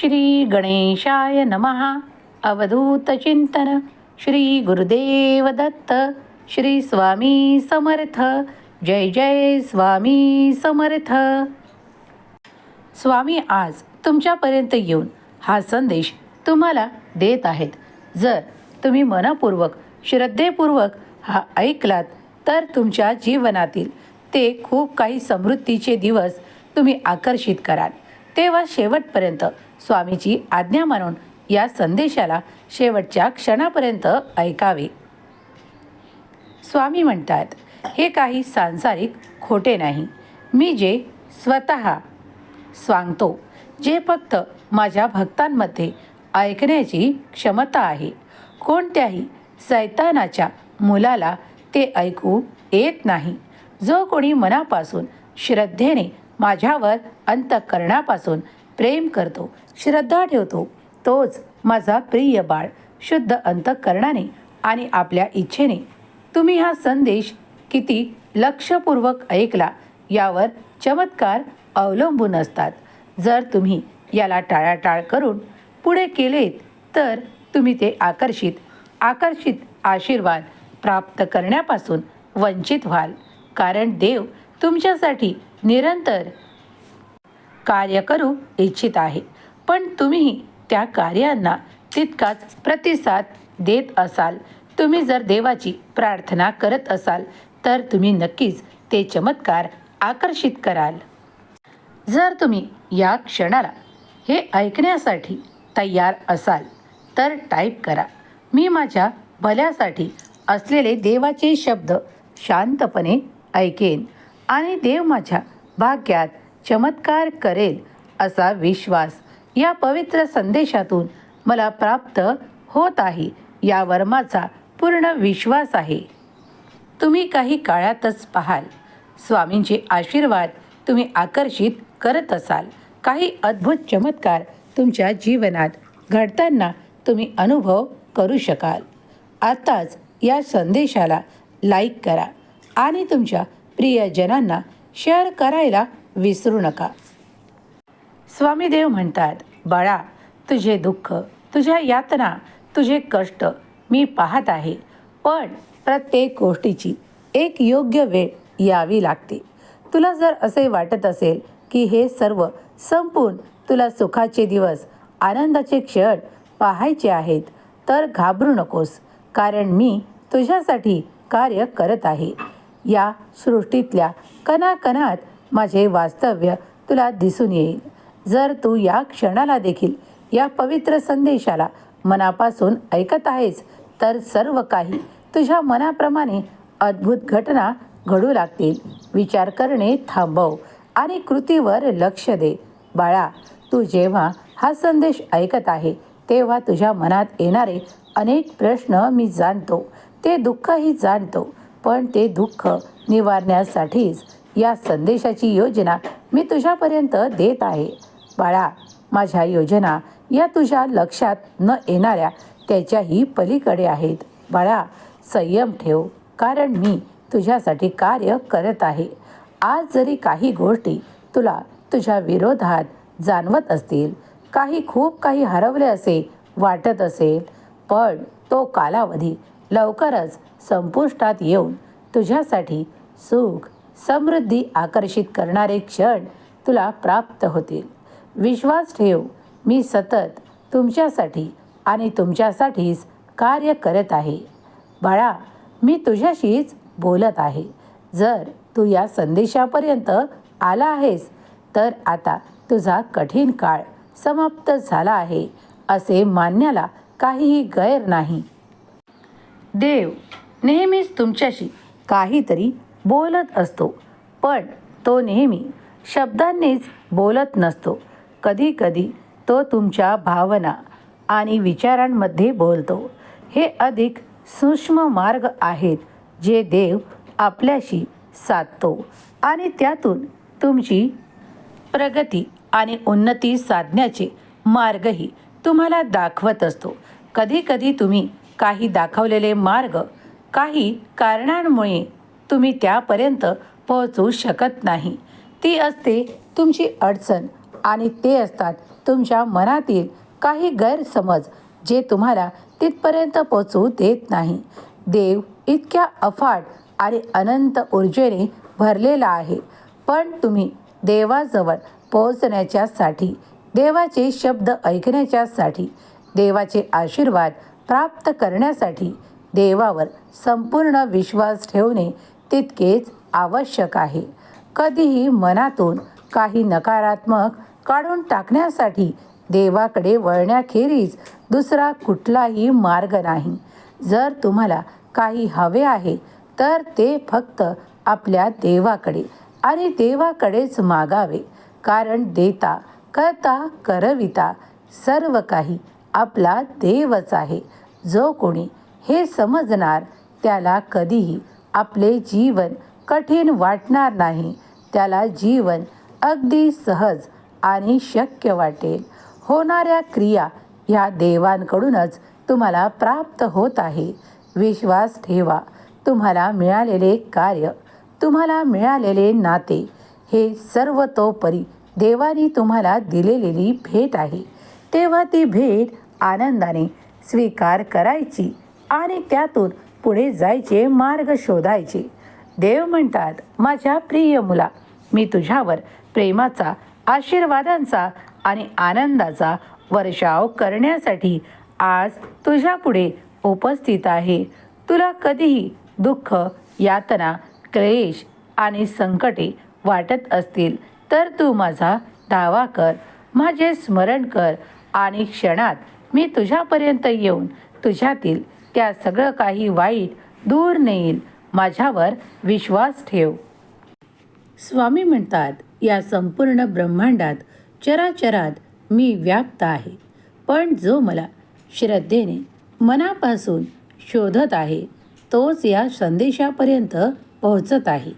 श्री गणेशाय नमः. अवधूतचिंतन श्री गुरुदेव दत्त. श्री स्वामी समर्थ. जय जय स्वामी समर्थ. स्वामी आज तुमच्यापर्यंत येऊन हा संदेश तुम्हाला देत आहेत. जर तुम्ही मनपूर्वक श्रद्धेपूर्वक हा ऐकलात तर तुमच्या जीवनातील ते खूप काही समृद्धीचे दिवस तुम्ही आकर्षित कराल. तेव्हा शेवटपर्यंत स्वामीची आज्ञा मानून या संदेशाला शेवटच्या क्षणापर्यंत ऐकावे. स्वामी म्हणतात हे काही सांसारिक खोटे नाही. मी जे स्वतः सांगतो जे फक्त माझ्या भक्तांमध्ये ऐकण्याची क्षमता आहे. कोणत्याही सैतानाच्या मुलाला ते ऐकू येत नाही. जो कोणी मनापासून श्रद्धेने माझ्यावर अंतःकरणापासून प्रेम करतो श्रद्धा ठेवतो तोच माझा प्रिय बाळ शुद्ध अंतःकरणाने आणि आपल्या इच्छेने. तुम्ही हा संदेश किती लक्षपूर्वक ऐकला यावर चमत्कार अवलंबून असतात. जर तुम्ही याला टाळाटाळ करून पुढे केलेत तर तुम्ही ते आकर्षित आकर्षित आशीर्वाद प्राप्त करण्यापासून वंचित व्हाल. कारण देव तुमच्यासाठी निरंतर कार्य करू इच्छित आहे. पण तुम्ही त्या कार्यांना तितकाच प्रतिसाद देत असाल. तुम्ही जर देवाची प्रार्थना करत असाल तर तुम्ही नक्कीच ते चमत्कार आकर्षित कराल. जर तुम्ही या क्षणाला हे ऐकण्यासाठी तयार असाल तर टाईप करा. मी माझ्या भल्यासाठी असलेले देवाचे शब्द शांतपणे ऐकेन आणि देव माझ्या भाग्यात चमत्कार करेल असा विश्वास या पवित्र संदेशातून मला प्राप्त होत आहे. यावर माझा पूर्ण विश्वास आहे. तुम्ही काही काळातच पाहाल. स्वामींचे आशीर्वाद तुम्ही आकर्षित करत असाल. काही अद्भुत चमत्कार तुमच्या जीवनात घडताना तुम्ही अनुभव करू शकाल. आताच या संदेशाला लाईक करा आणि तुमच्या प्रियजनांना शेअर करायला विसरू नका. स्वामीदेव म्हणतात बाळा तुझे दुःख तुझ्या यातना तुझे कष्ट मी पाहत आहे. पण प्रत्येक गोष्टीची एक योग्य वेळ यावी लागते. तुला जर असे वाटत असेल की हे सर्व संपून तुला सुखाचे दिवस आनंदाचे क्षण पाहायचे आहेत तर घाबरू नकोस कारण मी तुझ्यासाठी कार्य करत आहे. या सृष्टीतल्या कणाकणात माझे वास्तव्य तुला दिसून येईल. जर तू या क्षणाला देखील या पवित्र संदेशाला मनापासून ऐकत आहेस तर सर्व काही तुझ्या मनाप्रमाणे अद्भुत घटना घडू लागतील. विचार करणे थांबव आणि कृतीवर लक्ष दे. बाळा तू जेव्हा हा संदेश ऐकत आहे तेव्हा तुझ्या मनात येणारे अनेक प्रश्न मी जाणतो. ते दुःखही जाणतो पण ते दुःख निवारण्यासाठीच या संदेशाची योजना मी तुझ्यापर्यंत देत आहे. बाळा माझ्या योजना या तुझ्या लक्षात न येणाऱ्या त्याच्याही पलीकडे आहेत. बाळा संयम ठेव कारण मी तुझ्यासाठी कार्य करत आहे. आज जरी काही गोष्टी तुला तुझ्या विरोधात जाणवत असतील काही खूप काही हरवले असे वाटत असेल पण तो कालावधी लवकरच संपुष्टात येऊन तुझ्यासाठी सुख समृद्धी आकर्षित करणारे क्षण तुला प्राप्त होतील. विश्वास ठेव मी सतत तुमच्यासाठी आणि तुमच्यासाठीच कार्य करत आहे. बाळा मी तुझ्याशीच बोलत आहे. जर तू या संदेशापर्यंत आला आहेस तर आता तुझा कठीण काळ समाप्त झाला आहे असे मानण्याला काहीही गैर नाही. देव नेहमीच तुमच्याशी काहीतरी बोलत असतो. पण तो नेहमी शब्दांनीच बोलत नसतो. कधीकधी तो तुमच्या भावना आणि विचारांमध्ये बोलतो. हे अधिक सूक्ष्म मार्ग आहेत जे देव आपल्याशी साधतो आणि त्यातून तुमची प्रगती आणि उन्नती साधण्याचे मार्गही तुम्हाला दाखवत असतो. कधीकधी तुम्ही काही दाखवलेले मार्ग काही कारणांमुळे तुम्ही त्यापर्यंत पोहोचू शकत नाही. ती असते तुमची अडचण आणि ते असतात तुमच्या मनातील काही गैरसमज जे तुम्हाला तिथपर्यंत पोचवू देत नाही. देव इतक्या अफाट आणि अनंत ऊर्जेने भरलेला आहे. पण तुम्ही देवाजवळ पोहोचण्याच्यासाठी देवाचे शब्द ऐकण्याच्यासाठी देवाचे आशीर्वाद प्राप्त करण्यासाठी देवावर संपूर्ण विश्वास ठेवणे तितकेच आवश्यक आहे. कधीही मनातून काही नकारात्मक काढून टाकण्यासाठी देवाकडे वळण्याखेरीज दुसरा कुठलाही मार्ग नाही. जर तुम्हाला काही हवे आहे तर ते फक्त आपल्या देवाकडे आणि देवाकडेच मागावे. कारण देता करता करविता सर्व काही आपला देवच आहे. जो कोणी हे समजणार त्याला कधीही आपले जीवन कठीण वाटणार नाही. त्याला जीवन अगदी सहज आणि शक्य वाटेल. होणाऱ्या क्रिया ह्या देवांकडूनच तुम्हाला प्राप्त होत आहे. विश्वास ठेवा. तुम्हाला मिळालेले कार्य तुम्हाला मिळालेले नाते हे सर्वतोपरी देवाने तुम्हाला दिलेलेली भेट आहे. तेव्हा ती भेट आनंदाने स्वीकार करायची आणि त्यातून पुढे जायचे मार्ग शोधायचे. देव म्हणतात माझ्या प्रिय मुला मी तुझ्यावर प्रेमाचा आशीर्वादांचा आणि आनंदाचा वर्षाव करण्यासाठी आज तुझ्यापुढे उपस्थित आहे. तुला कधीही दुःख यातना क्लेश आणि संकटे वाटत असतील तर तू माझा दावा कर माझे स्मरण कर आणि क्षणात मी तुझ्यापर्यंत येऊन तुझ्यातील त्या सगळं काही वाईट दूर नेईल. माझ्यावर विश्वास ठेव. स्वामी म्हणतात या संपूर्ण ब्रह्मांडात चराचरात मी व्याप्त आहे. पण जो मला श्रद्धेने मनापासून शोधत आहे तोच या संदेशापर्यंत पोहोचत आहे.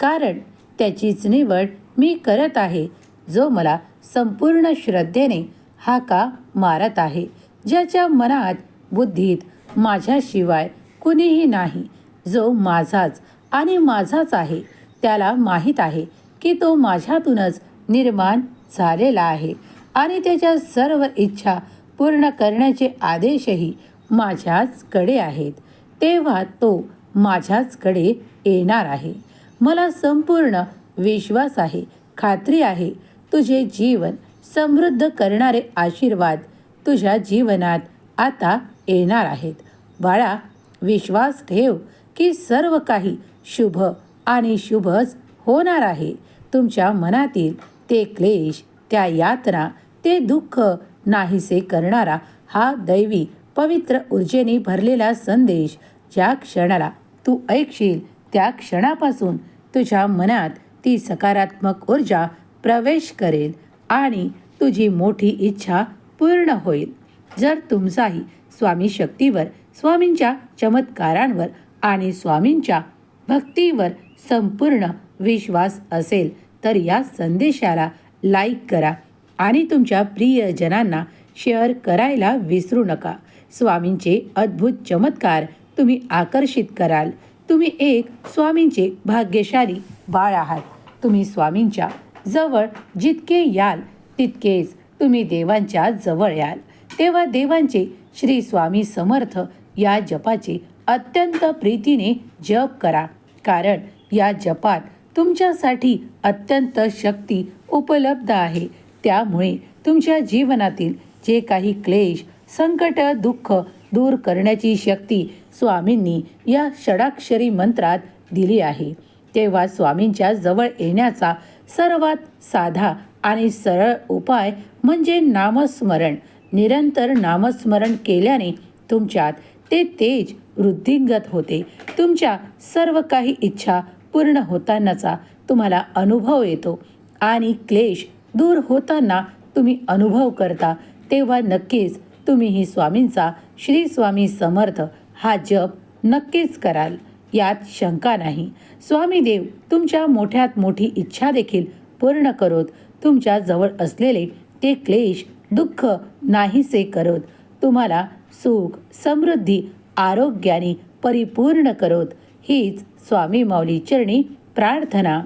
कारण त्याचीच निवड मी करत आहे जो मला संपूर्ण श्रद्धेने हाका मारत आहे ज्याच्या मनात बुद्धीत माझ्याशिवाय कुणीही नाही. जो माझाच आणि माझाच आहे त्याला माहीत आहे की तो माझ्यातूनच निर्माण झालेला आहे आणि त्याच्या सर्व इच्छा पूर्ण करण्याचे आदेशही माझ्याचकडे आहेत. तेव्हा तो माझ्याचकडे येणार आहे. मला संपूर्ण विश्वास आहे खात्री आहे तुझे जीवन समृद्ध करणारे आशीर्वाद तुझ्या जीवनात आता येणार आहेत. बाळा विश्वास ठेव की सर्व काही शुभ आणि शुभच होणार आहे. तुमच्या मनातील ते क्लेश त्या यातना ते दुःख नाहीसे करणारा हा दैवी पवित्र ऊर्जेने भरलेला संदेश ज्या क्षणाला तू ऐकशील त्या क्षणापासून तुझ्या मनात ती सकारात्मक ऊर्जा प्रवेश करेल आणि तुझी मोठी इच्छा पूर्ण होईल. जर तुमचाही स्वामी शक्तीवर स्वामींच्या चमत्कारांवर आणि स्वामींच्या भक्तीवर संपूर्ण विश्वास असेल तर या संदेशाला लाईक करा आणि तुमच्या प्रियजनांना शेअर करायला विसरू नका. स्वामींचे अद्भुत चमत्कार तुम्ही आकर्षित कराल. तुम्ही एक स्वामींचे भाग्यशाली बाळ आहात. तुम्ही स्वामींच्या जवळ जितके याल तितकेच तुम्ही देवांच्या जवळ याल. तेव्हा देवांचे श्री स्वामी समर्थ या जपाचे अत्यंत प्रीतीने जप करा. कारण या जपात तुमच्यासाठी अत्यंत शक्ती उपलब्ध आहे. त्यामुळे तुमच्या जीवनातील जे काही क्लेश संकट दुःख दूर करण्याची शक्ती स्वामींनी या षडाक्षरी मंत्रात दिली आहे. तेव्हा स्वामींच्या जवळ येण्याचा सर्वात साधा आणि सरळ उपाय म्हणजे नामस्मरण. निरंतर नामस्मरण केल्याने तुमच्यात ते तेज वृद्धिंगत होते. तुमच्या सर्व काही इच्छा पूर्ण होतानाचा तुम्हाला अनुभव येतो आणि क्लेश दूर होताना तुम्ही अनुभव करता तेव्हा नक्कीच तुम्हीही स्वामींचा श्री स्वामी समर्थ हा जप नक्कीच कराल. यात शंका नाही. स्वामी देव तुमच्या मोठ्यात मोठी इच्छा देखील पूर्ण करोत. तुमच्या जवळ असलेले ते क्लेश दुःख नाहीसे करत तुम्हाला सुख समृद्धी आरोग्याने परिपूर्ण करोत. हीच स्वामी माऊली चरणी प्रार्थना.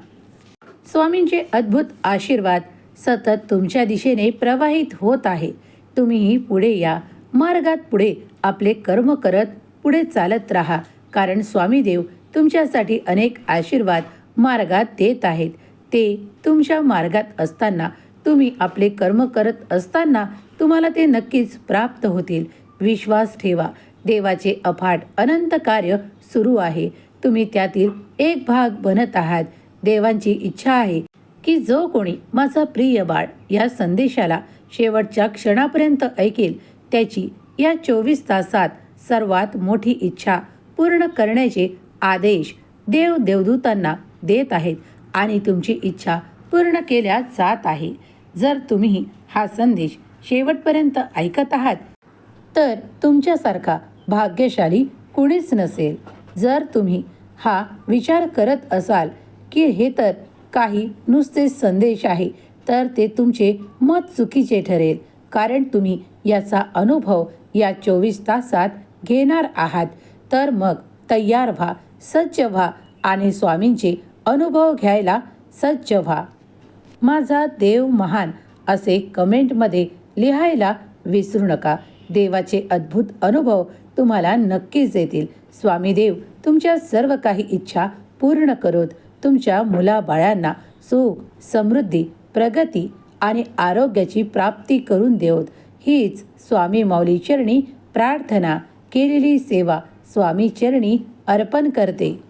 स्वामींचे अद्भुत आशीर्वाद सतत तुमच्या दिशेने प्रवाहित होत आहे. तुम्हीही पुढे या. मार्गात पुढे आपले कर्म करत पुढे चालत राहा. कारण स्वामी देव तुमच्यासाठी अनेक आशीर्वाद मार्गात देत आहेत. ते तुमच्या मार्गात असताना तुम्ही आपले कर्म करत असताना तुम्हाला ते नक्कीच प्राप्त होतील. विश्वास ठेवा. देवाचे अफाट अनंत कार्य सुरू आहे. तुम्ही त्यातील एक भाग बनत आहात. देवांची इच्छा आहे की जो कोणी माझा प्रिय बाळ या संदेशाला शेवटच्या क्षणापर्यंत ऐकेल त्याची या चोवीस तासात सर्वात मोठी इच्छा पूर्ण करण्याचे आदेश देव देवदूतांना देत आहेत आणि तुमची इच्छा पूर्ण केल्या जात आहे. जर तुम्ही हा संदेश शेवटपर्यंत ऐकत आहात तर तुमच्यासारखा भाग्यशाली कुणीच नसेल. जर तुम्ही हा विचार करत असाल की हे तर काही नुसते संदेश आहे तर ते तुमचे मत चुकीचे ठरेल. कारण तुम्ही याचा अनुभव या चोवीस तासात घेणार आहात. तर मग तयार व्हा सज्ज व्हा आणि स्वामींचे अनुभव घ्यायला सज्ज व्हा. माझा देव महान असे कमेंटमध्ये लिहायला विसरू नका. देवाचे अद्भुत अनुभव तुम्हाला नक्कीच येतील स्वामी देव तुमच्या सर्व काही इच्छा पूर्ण करोत. तुमच्या मुलाबाळांना सुख समृद्धी प्रगती आणि आरोग्याची प्राप्ती करून देवत. हीच स्वामी माऊली चरणी प्रार्थना. केलेली सेवा स्वामी चरणी अर्पण करते.